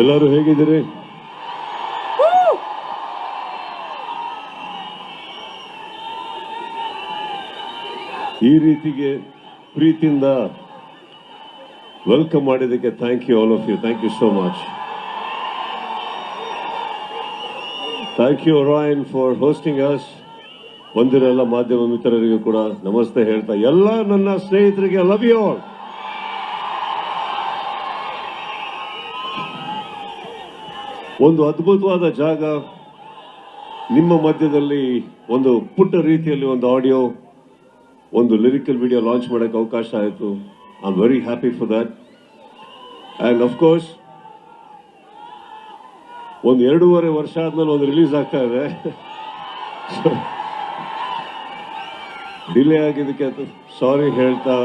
ಎಲ್ಲರೂ ಹೇಗಿದ್ದೀರಿ? ಈ ರೀತಿಗೆ ಪ್ರೀತಿಯಿಂದ ವೆಲ್ಕಮ್ ಮಾಡಿದ್ದಕ್ಕೆ thank you all of you thank you so much thank you Ryan for hosting us ಬಂದಿರೋ ಎಲ್ಲ ಮಾಧ್ಯಮ ಮಿತ್ರರಿಗೂ ಕೂಡ ನಮಸ್ತೆ ಹೇಳ್ತಾ, ಎಲ್ಲ ನನ್ನ ಸ್ನೇಹಿತರಿಗೆ ಲವ್ ಯು ಆಲ್ ಒಂದು ಅದ್ಭುತವಾದ ಜಾಗ. ನಿಮ್ಮ ಮಧ್ಯದಲ್ಲಿ ಒಂದು ಪುಟ್ಟ ರೀತಿಯಲ್ಲಿ ಒಂದು ಆಡಿಯೋ, ಒಂದು ಲಿರಿಕಲ್ ವಿಡಿಯೋ ಲಾಂಚ್ ಮಾಡೋಕ್ಕೆ ಅವಕಾಶ ಆಯಿತು. I am very happy for that and of course ಒಂದು ಎರಡೂವರೆ ವರ್ಷ ಆದಮೇಲೆ ಒಂದು ರಿಲೀಸ್ ಆಗ್ತಾ ಇದೆ. ಡಿಲೇ ಆಗಿದ್ದಕ್ಕೆ ಸಾರಿ ಹೇಳ್ತಾ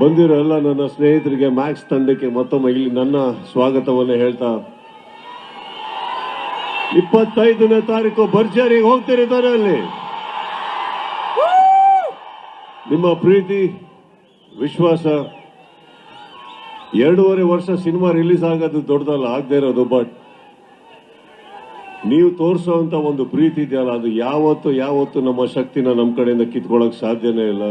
ಬಂದಿರೋ ಎಲ್ಲ ನನ್ನ ಸ್ನೇಹಿತರಿಗೆ ಮ್ಯಾಕ್ಸ್ ತಂಡಕ್ಕೆ ಮತ್ತೊಮ್ಮೆ ಇಲ್ಲಿ ನನ್ನ ಸ್ವಾಗತವನ್ನು ಹೇಳ್ತಾ ಇಪ್ಪತ್ತೈದನೇ ತಾರೀಕು ಭರ್ಜರಿಗೆ ಹೋಗ್ತಿರ್ತಾರೆ ಅಲ್ಲಿ. ನಿಮ್ಮ ಪ್ರೀತಿ, ವಿಶ್ವಾಸ, ಎರಡೂವರೆ ವರ್ಷ ಸಿನಿಮಾ ರಿಲೀಸ್ ಆಗೋದು ದೊಡ್ಡದಲ್ಲ, ಆಗದೆ ಇರೋದು, ಬಟ್ ನೀವು ತೋರಿಸುವಂತ ಒಂದು ಪ್ರೀತಿ ಇದೆಯಲ್ಲ, ಅದು ಯಾವತ್ತು ಯಾವತ್ತು ನಮ್ಮ ಶಕ್ತಿನ ನಮ್ಮ ಕಡೆಯಿಂದ ಕಿತ್ಕೊಳ್ಳೋಕೆ ಸಾಧ್ಯನೇ ಇಲ್ಲ.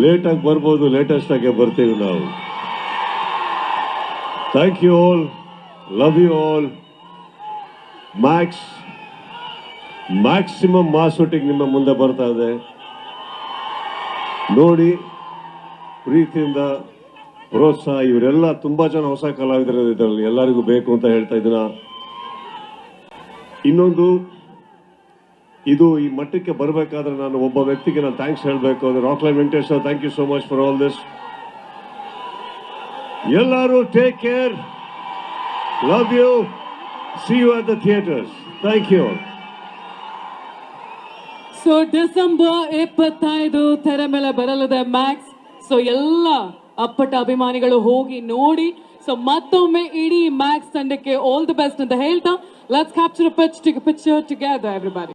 ಲೇಟ್ ಆಗಿ ಬರ್ಬೋದು ಲೇಟೆಸ್ಟ್ ಆಗಿ ಬರ್ತೀವಿ ನಾವು. Thank you all love you all Max maximum mass shooting ನಿಮ್ಮ ಮುಂದೆ ಬರ್ತಾ ಇದೆ. ನೋಡಿ, ಪ್ರೀತಿಯಿಂದ ಪ್ರೋತ್ಸಾಹ, ಇವರೆಲ್ಲ ತುಂಬಾ ಜನ ಹೊಸ ಕಲಾವಿದರು ಇದರಲ್ಲಿ ಎಲ್ಲರಿಗೂ ಬೇಕು ಅಂತ ಹೇಳ್ತಾ ಇದ್ದೀನ. ಇನ್ನೊಂದು ಇದು ಈ ಮಟ್ಟಕ್ಕೆ ಬರಬೇಕಾದ್ರೆ ನಾನು ಒಬ್ಬ ವ್ಯಕ್ತಿಗೆ ನಾನು ಥ್ಯಾಂಕ್ಸ್ ಹೇಳಬೇಕು. ರಾಕ್ ಕ್ಲೈಮಿಟೆಸ್ಟ್ Venkatesh thank you so much for all this ಎಲ್ಲರೂ take care love you see you at the theatres thank you so December ಇಪ್ಪತ್ತೈದು ತೆರೆ ಮೇಲೆ ಬರಲಿದೆ ಮ್ಯಾಕ್ಸ್ ಸೊ ಎಲ್ಲ ಅಪ್ಪಟ ಅಭಿಮಾನಿಗಳು ಹೋಗಿ ನೋಡಿ. ಸೊ ಮತ್ತೊಮ್ಮೆ ಇಡೀ ಮ್ಯಾಕ್ಸ್ ತಂಡಕ್ಕೆ ಆಲ್ ದಿ ಬೆಸ್ಟ್ ಅಂತ ಹೇಳ್ತಾ let's capture pitch picture together everybody